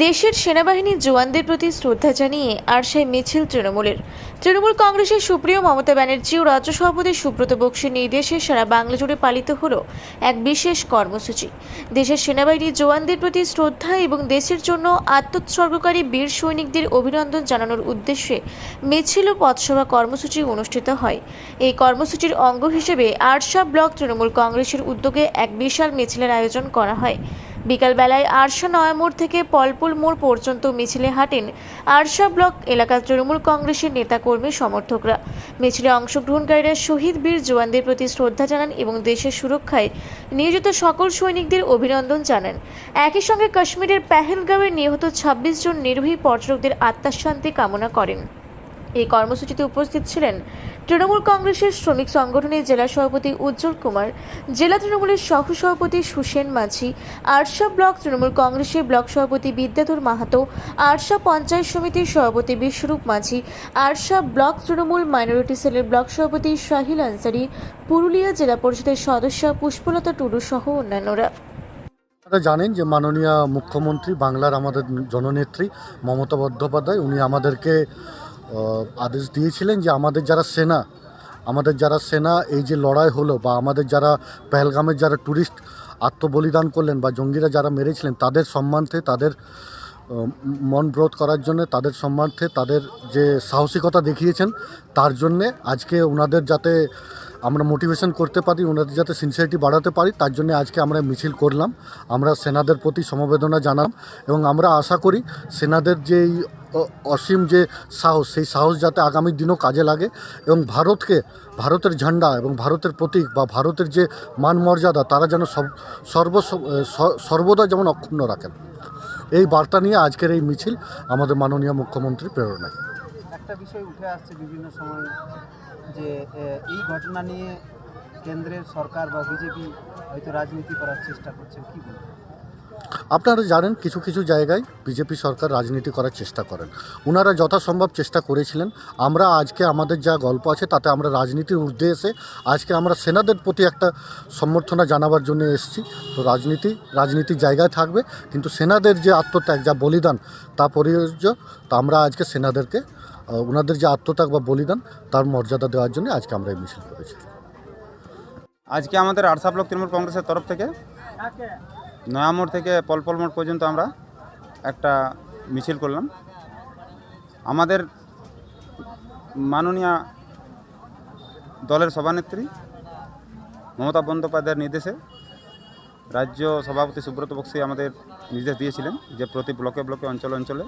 দেশের সেনাবাহিনীর জওয়ানদের প্রতি শ্রদ্ধা জানিয়ে আরশায় মিছিল তৃণমূলের। তৃণমূল কংগ্রেসের সুপ্রিয় মমতা ব্যানার্জি ও রাজ্য সভাপতি সুব্রত বক্সির নির্দেশে সারা বাংলা জুড়ে পালিত হলো এক বিশেষ কর্মসূচি। দেশের সেনাবাহিনীর জওয়ানদের প্রতি শ্রদ্ধা এবং দেশের জন্য আত্মোৎসর্গকারী বীর সৈনিকদের অভিনন্দন জানানোর উদ্দেশ্যে মিছিল ও পথসভা কর্মসূচি অনুষ্ঠিত হয়। এই কর্মসূচির অঙ্গ হিসেবে আরশা ব্লক তৃণমূল কংগ্রেসের উদ্যোগে এক বিশাল মিছিলের আয়োজন করা হয়। বিকালবেলায় আরশা নয়া মোড় থেকে পলপুল মোড় পর্যন্ত মিছিলে হাঁটেন আরশা ব্লক এলাকার তৃণমূল কংগ্রেসের নেতাকর্মী সমর্থকরা। মিছিলে অংশগ্রহণকারীরা শহীদ বীর জওয়ানদের প্রতি শ্রদ্ধা জানান এবং দেশের সুরক্ষায় নিয়োজিত সকল সৈনিকদের অভিনন্দন জানান। একই সঙ্গে কাশ্মীরের পেহেলগাঁওয়ে নিহত ছাব্বিশ জন নির্ভী পর্যটকদের আত্মার শান্তি কামনা করেন। এই কর্মসূচিতে উপস্থিত ছিলেন তৃণমূল কংগ্রেসের শ্রমিক সংগঠনের জেলা সভাপতি উজ্জ্বল কুমার, জেলা তৃণমূলের সহ সভাপতি সুসেন মাঝি, আরশা ব্লক তৃণমূল কংগ্রেসের ব্লক সভাপতি বিদ্যাধর মাহাতো, আরশা পঞ্চায়েত সমিতির সভাপতি বিশ্বরূপ মাঝি, আরশা ব্লক তৃণমূল মাইনরিটি সেলের ব্লক সভাপতি শাহিল আনসারি, পুরুলিয়া জেলা পরিষদের সদস্য পুষ্পলতা টুডু সহ অন্যান্যরা। জানেন যে মাননীয় মুখ্যমন্ত্রী, বাংলার আমাদের জননেত্রী মমতা বন্দ্যোপাধ্যায়, উনি আমাদেরকে আদেশ দিয়েছিলেন যে আমাদের যারা সেনা, আমাদের যারা সেনা এই যে লড়াই হলো বা আমাদের যারা পেহেলগামের যারা ট্যুরিস্ট আত্মবলিদান করলেন বা জঙ্গিরা যারা মেরেছিলেন, তাদের সম্মানতে, তাদের মন ব্রোধ করার জন্য, তাদের সম্মানতে, তাদের যে সাহসিকতা দেখিয়েছেন, তার জন্যে আজকে ওনাদের যাতে আমরা মোটিভেশন করতে পারি, ওনাদের যাতে সিনসিয়ারিটি বাড়াতে পারি, তার জন্য আজকে আমরা মিছিল করলাম। আমরা সেনাদের প্রতি সমবেদনা জানাম এবং আমরা আশা করি সেনাদের যে অসীম যে সাহস, সেই সাহস যাতে আগামী দিনও কাজে লাগে এবং ভারতকে, ভারতের ঝান্ডা এবং ভারতের প্রতীক বা ভারতের যে মান মর্যাদা তারা যেন সর্ব সর্বদা যেমন অক্ষুণ্ণ রাখেন। এই বার্তা নিয়ে আজকের এই মিছিল আমাদের মাননীয় মুখ্যমন্ত্রী প্রেরণায়। একটা বিষয় উঠে আসছে বিভিন্ন সময়। যে এই ঘটনা নিয়ে কেন্দ্রের সরকার বা বিজেপি হয়তো রাজনীতি করার চেষ্টা করছেন, কি বলবেন? আপনারা জানেন কিছু কিছু জায়গায় বিজেপি সরকার রাজনীতি করার চেষ্টা করেন। ওনারা যথাসম্ভব চেষ্টা করেছিলেন। আমরা আজকে আমাদের যা গল্প আছে, তাতে আমরা রাজনীতির ঊর্ধ্বে এসে আজকে আমরা সেনাদের প্রতি একটা সম্বর্ধনা জানাবার জন্য এসেছি। তো রাজনীতি রাজনীতির জায়গায় থাকবে, কিন্তু সেনাদের যে আত্মত্যাগ, যা বলিদান, তা পরিহার্য তা আমরা আজকে সেনাদেরকে ওনাদের যে আত্মত্যাগ বা বলিদান, তার মর্যাদা দেওয়ার জন্য আজকে আমরা এই মিছিল করেছি। আজকে আমাদের আরসা ব্লক তৃণমূল কংগ্রেসের তরফ থেকে নয়ামোড় থেকে পলপল মোড় পর্যন্ত আমরা একটা মিছিল করলাম। আমাদের মাননীয় দলের সভানেত্রী মমতা বন্দ্যোপাধ্যায়ের নির্দেশে রাজ্য সভাপতি সুব্রত বক্সি আমাদের নির্দেশ দিয়েছিলেন যে প্রতি ব্লকে ব্লকে, অঞ্চলে অঞ্চলে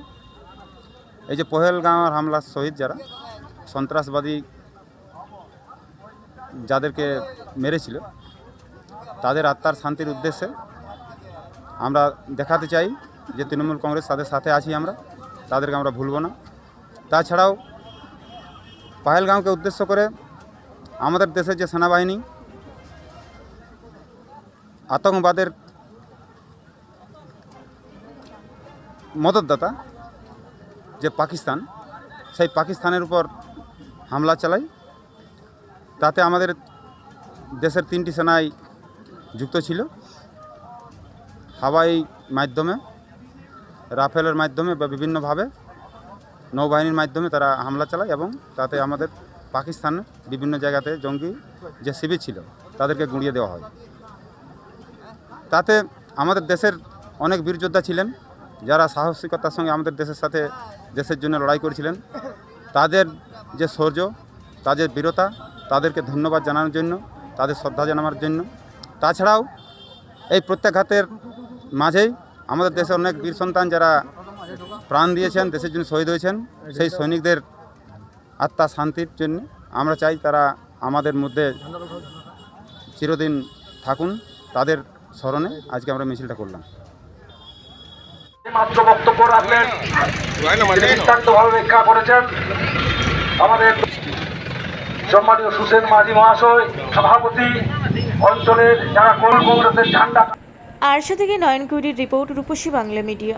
এই যে পহেলগাঁওয়ের হামলা শহীদ যারা, সন্ত্রাসবাদী যাদেরকে মেরেছিল, তাদের আত্মার শান্তির উদ্দেশ্যে আমরা দেখাতে চাই যে তৃণমূল কংগ্রেস তাদের সাথে আছি আমরা, তাদেরকে আমরা ভুলব না। তাছাড়াও পাহেলগাঁওকে উদ্দেশ্য করে আমাদের দেশের যে সেনাবাহিনী, আতঙ্কবাদের মদতদাতা যে পাকিস্তান, সেই পাকিস্তানের উপর হামলা চালায় তাতে আমাদের দেশের তিনটি সেনাই যুক্ত ছিল। হাওয়াই মাধ্যমে, রাফেলের মাধ্যমে বা বিভিন্নভাবে নৌবাহিনীর মাধ্যমে তারা হামলা চালায় এবং তাতে আমাদের পাকিস্তান বিভিন্ন জায়গাতে জঙ্গি যে শিবির ছিল, তাদেরকে গুঁড়িয়ে দেওয়া হয়। তাতে আমাদের দেশের অনেক বীর যোদ্ধা ছিলেন, যারা সাহসিকতার সঙ্গে আমাদের দেশের সাথে দেশের জন্য লড়াই করেছিলেন। তাদের যে শৌর্য তাদের বীরতা, তাদেরকে ধন্যবাদ জানানোর জন্য, তাদের শ্রদ্ধা জানানোর জন্য। তাছাড়াও এই প্রত্যাঘাতের মাঝেই আমাদের দেশের অনেক বীর সন্তান যারা প্রাণ দিয়েছেন, দেশের জন্য শহীদ হয়েছেন, সেই সৈনিকদের আত্মা শান্তির জন্য আমরা চাই তারা আমাদের মধ্যে চিরদিন থাকুন, তাদের স্মরণে আজকে আমরা মিছিলটা করলাম। মাত্র বক্তব্য রাখলেন দৃষ্টান্তভাবে ব্যাখ্যা করেছেন আমাদের সম্মানীয় সুসেন মাঝি মহাশয় সভাপতি অঞ্চলের যারা কোন কংগ্রেসের ঝান্ডা আরশা থেকে নয়ন কুড়ির রিপোর্ট রূপসী বাংলা মিডিয়া।